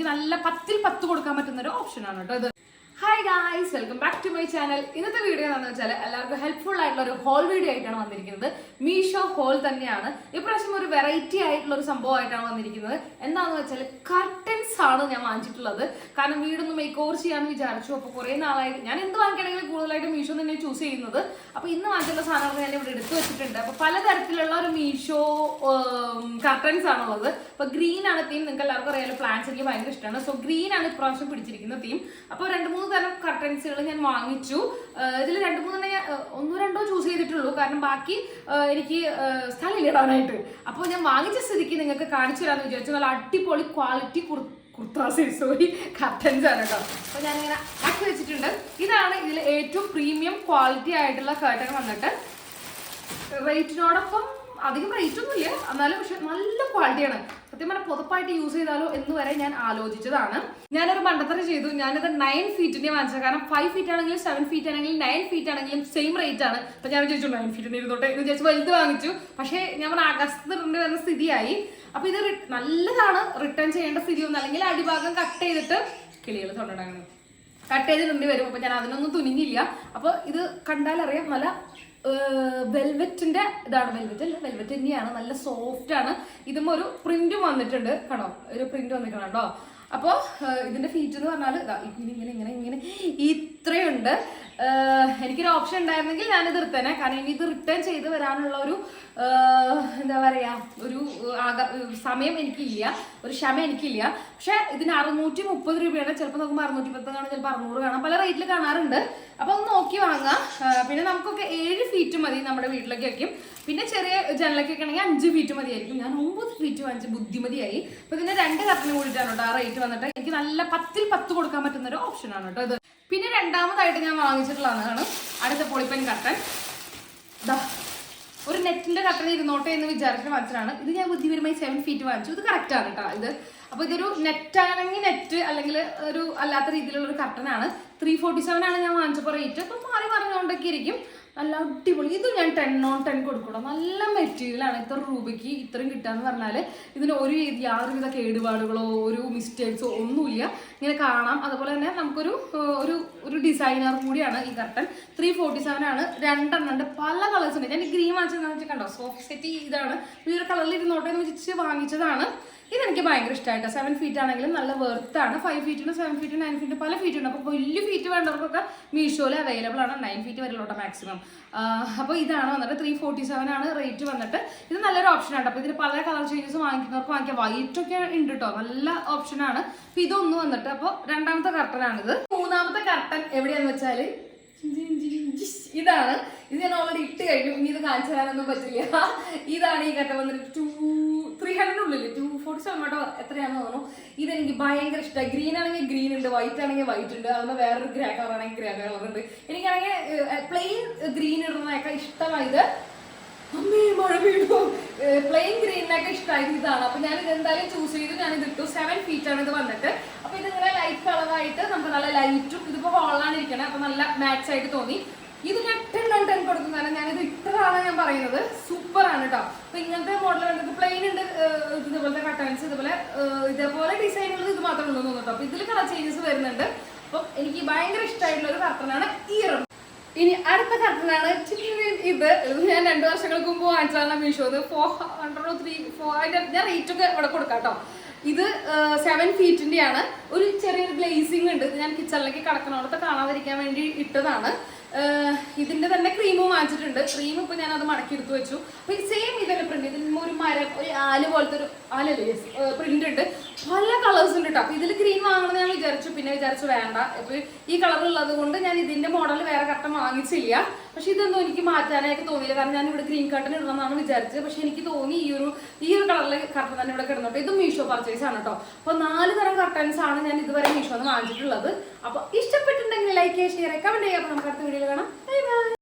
എനിക്ക് നല്ല പത്തിൽ പത്ത് കൊടുക്കാൻ പറ്റുന്ന ഒരു ഓപ്ഷനാണ് കേട്ടോ ഇത്. Hi guys welcome back to my channel ഇന്നത്തെ വീഡിയോ എന്താണെന്ന് വെച്ചാൽ എല്ലാവർക്കും ഹെൽപ്ഫുൾ ആയിട്ടുള്ള ഒരു ഹോൾ വീഡിയോ ആയിട്ടാണ് വന്നിരിക്കുന്നത്. മീഷോ ഹോൾ തന്നെയാണ്. ഇപ്രാവശ്യം ഒരു വെറൈറ്റി ആയിട്ടുള്ള ഒരു സംഭവമായിട്ടാണ് വന്നിരിക്കുന്നത്. എന്താണെന്ന് വെച്ചാൽ കർട്ടൻസ് ആണ് ഞാൻ വാങ്ങിച്ചിട്ടുള്ളത്. കാരണം വീടൊന്ന് മേക്ക് ഓവർ ചെയ്യാമെന്ന് വിചാരിച്ചു. അപ്പോൾ കുറേ നാളായി. ഞാൻ എന്ത് വാങ്ങിക്കണമെങ്കിലും കൂടുതലായിട്ട് മീഷോ തന്നെ ചൂസ് ചെയ്യുന്നത്. അപ്പോൾ ഇന്ന് വാങ്ങിച്ചിട്ടുള്ള സാധനങ്ങൾ ഞാൻ ഇവിടെ എടുത്തു വെച്ചിട്ടുണ്ട്. അപ്പോൾ പലതരത്തിലുള്ള ഒരു മീഷോ കർട്ടൻസ് ആണുള്ളത് അപ്പോൾ ഗ്രീൻ ആണ് തീം നിങ്ങൾക്ക് എല്ലാവർക്കും അറിയാലോ പ്ലാന്റ്സ് എനിക്ക് ഭയങ്കര ഇഷ്ടമാണ്. സോ ഗ്രീൻ ആണ് ഇപ്രാവശ്യം പിടിച്ചിരിക്കുന്ന തീം അപ്പോൾ രണ്ട് മൂന്ന് തരം കർട്ടൻസുകൾ ഞാൻ വാങ്ങിച്ചു. ഇതിൽ രണ്ട് മൂന്നെണ്ണം ഞാൻ ഒന്നോ രണ്ടോ ചൂസ് ചെയ്തിട്ടുള്ളൂ. കാരണം ബാക്കി എനിക്ക് ഏഹ്, സ്ഥലമില്ല ഇടാനായിട്ട്. അപ്പോൾ ഞാൻ വാങ്ങിച്ച സ്ഥിതിക്ക് നിങ്ങൾക്ക് കാണിച്ചു തരാമെന്ന് വിചാരിച്ചു. നല്ല അടിപൊളി ക്വാളിറ്റി കുർത്താസ് സോറി കർട്ടൻസ് ആണ് കേട്ടോ. അപ്പോൾ ഞാനിങ്ങനെ ആക്കി വെച്ചിട്ടുണ്ട്. ഇതാണ് ഇതിൽ ഏറ്റവും പ്രീമിയം ക്വാളിറ്റി ആയിട്ടുള്ള കർട്ടൻ വന്നിട്ട്. റേറ്റിനോടൊപ്പം അധികം റേറ്റ് ഒന്നുമില്ല എന്നാലും പക്ഷെ നല്ല ക്വാളിറ്റിയാണ് സത്യം പറഞ്ഞാൽ പുതപ്പായിട്ട് യൂസ് ചെയ്താലോ എന്ന് വരെ ഞാൻ ആലോചിച്ചതാണ്. ഞാനൊരു മണ്ടത്തരം ചെയ്തു. ഞാനത് നയൻ ഫീറ്റിന്റെ വാങ്ങിച്ചത്. കാരണം ഫൈവ് ഫീറ്റ് ആണെങ്കിലും സെവൻ ഫീറ്റ് ആണെങ്കിലും നയൻ ഫീറ്റ് ആണെങ്കിലും സെയിം റേറ്റ് ആണ്. അപ്പൊ ഞാൻ വിചാരിച്ചു നയൻ ഫീറ്റിന് ഇരുന്നോട്ടെ എന്ന് വിചാരിച്ചു വലുത് വാങ്ങിച്ചു. പക്ഷേ ഞാൻ ആകാശത്ത് ഇടേണ്ടി വരുന്ന സ്ഥിതിയായി. അപ്പൊ ഇത് നല്ലതാണ് റിട്ടേൺ ചെയ്യേണ്ട സ്ഥിതി ഒന്നും. അല്ലെങ്കിൽ അടിഭാഗം കട്ട് ചെയ്തിട്ട് കിളികൾ തൊണ്ടടങ്ങണം. കട്ട് ചെയ്ത് ചെയ്തിട്ടുണ്ട് വരും. അപ്പൊ ഞാൻ അതിനൊന്നും തുനിഞ്ഞില്ല. അപ്പൊ ഇത് കണ്ടാൽ കണ്ടാലറിയാം നല്ല വെൽവെറ്റിന്റെ ഇതാണ്. വെൽവെറ്റ് അല്ല വെൽവെറ്റ് തന്നെയാണ്. നല്ല സോഫ്റ്റ് ആണ്. ഇതും ഒരു പ്രിന്റും വന്നിട്ടുണ്ട്. കണ്ടോ? ഒരു പ്രിന്റ് വന്നിട്ടുണ്ട് കേട്ടോ. അപ്പോൾ ഇതിന്റെ ഫീച്ചർ എന്ന് പറഞ്ഞാൽ ഇങ്ങനെ ഇങ്ങനെ ഇങ്ങനെ ഇങ്ങനെ ഇത്രയുണ്ട്. എനിക്കൊരു ഓപ്ഷൻ ഉണ്ടായിരുന്നെങ്കിൽ ഞാനിത് എടുത്തേനെ. കാരണം ഇനി ഇത് റിട്ടേൺ ചെയ്ത് വരാനുള്ള ഒരു എന്താ പറയാ ഒരു ആക സമയം എനിക്കില്ല. ഒരു ക്ഷമ എനിക്കില്ല. പക്ഷെ ഇതിന് അറുന്നൂറ്റി മുപ്പത് രൂപയാണ്. ചിലപ്പോൾ നോക്കുമ്പോൾ അറുന്നൂറ്റി പത്ത് കാണാം ചിലപ്പോൾ അറുന്നൂറ് കാണാം. പല റേറ്റിൽ കാണാറുണ്ട്. അപ്പോൾ ഒന്ന് നോക്കി വാങ്ങാം. പിന്നെ നമുക്കൊക്കെ ഏഴ് ഫീറ്റ് മതി നമ്മുടെ വീട്ടിലൊക്കെ വയ്ക്കും പിന്നെ ചെറിയ ജനലൊക്കെ ആണെങ്കിൽ അഞ്ച് ഫീറ്റ് മതിയായിരിക്കും. ഞാൻ ഒമ്പത് ഫീറ്റ് വാങ്ങിച്ച് ബുദ്ധിമതിയായി. അപ്പോൾ ഇതിന്റെ രണ്ട് കറക്റ്റിന് കൂടിയിട്ടാണ് കേട്ടോ ആ റേറ്റ് വന്നിട്ട്. എനിക്ക് നല്ല പത്തിൽ പത്ത് കൊടുക്കാൻ പറ്റുന്ന ഒരു ഓപ്ഷനാണ് കേട്ടോ ഇത്. പിന്നെ രണ്ടാമതായിട്ട് ഞാൻ വാങ്ങിച്ചിട്ടുള്ളതാണ് അടുത്ത പൊളിപ്പൻ കട്ടൻ. ദാ ഒരു നെറ്റിന്റെ കട്ടൻ ഇരുന്നോട്ടെ എന്ന് വിചാരിച്ചിട്ട് വാങ്ങിച്ചതാണ് ഇത് ഞാൻ ബുദ്ധിപരമായി സെവൻ ഫീറ്റ് വാങ്ങിച്ചു. ഇത് കറക്റ്റ് ആണ് കേട്ടോ ഇത്. അപ്പൊ ഇതൊരു നെറ്റാണെങ്കിൽ നെറ്റ് അല്ലെങ്കിൽ ഒരു അല്ലാത്ത രീതിയിലുള്ള ഒരു കട്ടനാണ്. ത്രീ ഫോർട്ടി സെവൻ ആണ് ഞാൻ വാങ്ങിച്ചപ്പോൾ റേറ്റ് അപ്പം മാറി പറഞ്ഞുകൊണ്ടൊക്കെ ഇരിക്കും. നല്ല അടിപൊളി. ഇത് ഞാൻ ടെൻ ഓൺ ടെൻ കൊടുക്കണം നല്ല മെറ്റീരിയലാണ് ഇത്ര രൂപയ്ക്ക് ഇത്രയും കിട്ടാന്ന് പറഞ്ഞാൽ ഇതിന് ഒരു യാതൊരുവിധ കേടുപാടുകളോ ഒരു മിസ്റ്റേക്സോ ഒന്നുമില്ല. ഇങ്ങനെ കാണാം. അതുപോലെ തന്നെ നമുക്കൊരു ഒരു ഒരു ഡിസൈനർ കൂടിയാണ് ഈ കർട്ടൻ. ത്രീ ഫോർട്ടി സെവൻ ആണ്. രണ്ടെണ്ണം ഉണ്ട് പല കളേഴ്സ് ഉണ്ട്. ഞാൻ ഗ്രീൻ വാങ്ങിച്ചതെന്ന് കണ്ടോ? സോഫ്റ്റ് സെറ്റ് ഇതാണ്. ഈ ഒരു കളറിൽ ഇരുന്നോട്ടെ എന്ന് വെച്ചിട്ട് വാങ്ങിച്ചതാണ്. ഇതെനിക്ക് ഭയങ്കര ഇഷ്ടമായിട്ടോ സെവൻ ഫീറ്റ് ആണെങ്കിലും നല്ല വെർത്താണ് ഫൈവ് ഫീറ്റിന് സെവൻ ഫീറ്റ് നയൻ ഫീറ്റ് പല ഫീറ്റ് ഉണ്ട്. അപ്പോൾ വലിയ ഫീറ്റ് വേണ്ടവർക്കൊക്കെ മീഷോയിൽ അവൈലബിൾ ആണ്. നയൻ ഫീറ്റ് വരെയുള്ളൂ മാക്സിമം അപ്പോൾ ഇതാണ് വന്നിട്ട് ത്രീ ഫോർട്ടി സെവൻ ആണ് റേറ്റ് വന്നിട്ട്. ഇത് നല്ലൊരു ഓപ്ഷൻ ആണ് അപ്പോൾ ഇതിന് പല കളർ ചേഞ്ചസ് വാങ്ങിക്കുന്നവർക്ക് വാങ്ങിക്കാം. വൈറ്റ് ഒക്കെ ഉണ്ട് കേട്ടോ നല്ല ഓപ്ഷൻ ആണ്. അപ്പോൾ ഇതൊന്ന് വന്നിട്ട് അപ്പോൾ രണ്ടാമത്തെ കർട്ടനാണിത് മൂന്നാമത്തെ കർട്ടൻ എവിടെയാന്ന് വെച്ചാൽ ഇതാണ്. ഇത് ഞാൻ ഓൾറെഡി ഇട്ട് കഴിഞ്ഞു. ഇനി ഇത് കാണിച്ചു തരാനൊന്നും പറ്റില്ല. ഇതാണ് ഈ കട്ട വന്നിട്ട് ടു ത്രീ ഹൺഡ്രഡിനുള്ളിൽ ടു ഫോർട്ടി സെവൻ കേട്ടോ എത്രയാണെന്ന് തോന്നുന്നു. ഇതെനിക്ക് ഭയങ്കര ഇഷ്ടമായി ഗ്രീൻ ആണെങ്കിൽ ഗ്രീൻ ഉണ്ട് വൈറ്റ് ആണെങ്കിൽ വൈറ്റ് ഉണ്ട് അതുപോലെ വേറൊരു ഗ്രേ കളർ ആണെങ്കിൽ ഗ്രേ കളർ ഉണ്ട്. എനിക്കാണെങ്കിൽ പ്ലെയിൻ ഗ്രീൻ ഇടുന്നതൊക്കെ ഇഷ്ടമായത് അമ്മേ മഴ വീണു പ്ലെയിൻ ഗ്രീനൊക്കെ ഇഷ്ടമായത് ഇതാണ്. അപ്പൊ ഞാൻ ഇത് എന്തായാലും ചൂസ് ചെയ്ത്. ഞാൻ ഇത് ഇട്ടു. സെവൻ ഫീറ്റ് ആണ് ഇത് വന്നിട്ട്. അപ്പൊ ഇത് ഇങ്ങനെ ലൈറ്റ് കളറായിട്ട് നമുക്ക് നല്ല ലൈറ്റും ഇതിപ്പോ ഹോളാണ് ഇരിക്കണേ. അപ്പൊ നല്ല മാച്ച് ആയിട്ട് തോന്നി. ഇത് ഞാൻ ടെൻ ടെൻ കൊടുക്കുന്നതാണ് ഞാനിത് ഇട്ടതാണ് ഞാൻ പറയുന്നത്. സൂപ്പറാണ് കേട്ടോ അപ്പൊ ഇങ്ങനത്തെ ഉണ്ട് ഇതുപോലത്തെ കട്ടൻസ് ഇതുപോലെ ഇതേപോലെ ഡിസൈനുകൾ ഇത് മാത്രമേ ഉള്ളൂ തോന്നുന്നു അപ്പൊ ഇതിൽ കളർ ചേഞ്ചസ് വരുന്നുണ്ട്. അപ്പൊ എനിക്ക് ഭയങ്കര ഇഷ്ടമായിട്ടുള്ള ഒരു കർട്ടനാണ് ഈ ഇനി അടുത്ത കർട്ടനാണ് ഇത്. ഇത് ഞാൻ രണ്ടു വർഷങ്ങൾക്ക് മുമ്പ് വാങ്ങിച്ചതാണ് മീഷോത് ഫോർ ഹൺഡ്രഡ് ത്രീ ഫോർ ഞാൻ റേറ്റ് ഒക്കെ ഇവിടെ കൊടുക്കാം കേട്ടോ. ഇത് സെവൻ ഫീറ്റിന്റെ ആണ് ഒരു ചെറിയൊരു ഗ്ലേസിംഗ് ഉണ്ട്. ഇത് ഞാൻ കിച്ചണിലേക്ക് കടക്കണോടത്ത് കാണാതിരിക്കാൻ വേണ്ടി ഇട്ടതാണ്. ഇതിന്റെ തന്നെ ക്രീമും വാങ്ങിച്ചിട്ടുണ്ട്. ക്രീം ഇപ്പൊ ഞാൻ അത് മടക്കി എടുത്തു വെച്ചു. അപ്പൊ ഈ സെയിം ഇതന്നെ പ്രിന്റ് ഇതിന് ഒരു ഒരു ആൽ പോലത്തെ ഒരു ആലല്ലേ? പ്രിന്റ് ഉണ്ട്. പല കളേഴ്സ് ഉണ്ട് കേട്ടോ ഇതിൽ ഗ്രീൻ വാങ്ങണമെന്ന് ഞാൻ വിചാരിച്ചു. പിന്നെ വിചാരിച്ചു വേണ്ട. ഇപ്പൊ ഈ കളർ ഉള്ളത് കൊണ്ട് ഞാൻ ഇതിന്റെ മോഡൽ വേറെ കട്ടൻ വാങ്ങിച്ചില്ല. പക്ഷെ ഇതൊന്നും എനിക്ക് മാറ്റാനായിട്ട് തോന്നിയില്ല. കാരണം ഞാൻ ഇവിടെ ഗ്രീൻ കട്ടൻ ഇടണമെന്നാണ് വിചാരിച്ചത്. പക്ഷെ എനിക്ക് തോന്നി ഈ ഒരു ഈ ഒരു കളറിലെ കർട്ടൻ തന്നെ ഇവിടെ കിടന്നോട്ടെ ഇത് മീഷോ പർച്ചേസ് ആണ് കേട്ടോ അപ്പൊ നാല് തരം കർട്ടൻസ് ആണ് ഞാൻ ഇതുവരെ മീഷോന്ന് വാങ്ങിച്ചിട്ടുള്ളത്. അപ്പൊ ഇഷ്ടപ്പെട്ടിട്ടുണ്ടെങ്കിൽ ലൈക്ക് ചെയ്യുക ഷെയർ കമന്റ് ചെയ്യുക. അപ്പൊ നമുക്ക് അടുത്ത വീഡിയോയിൽ കാണാം. Bye bye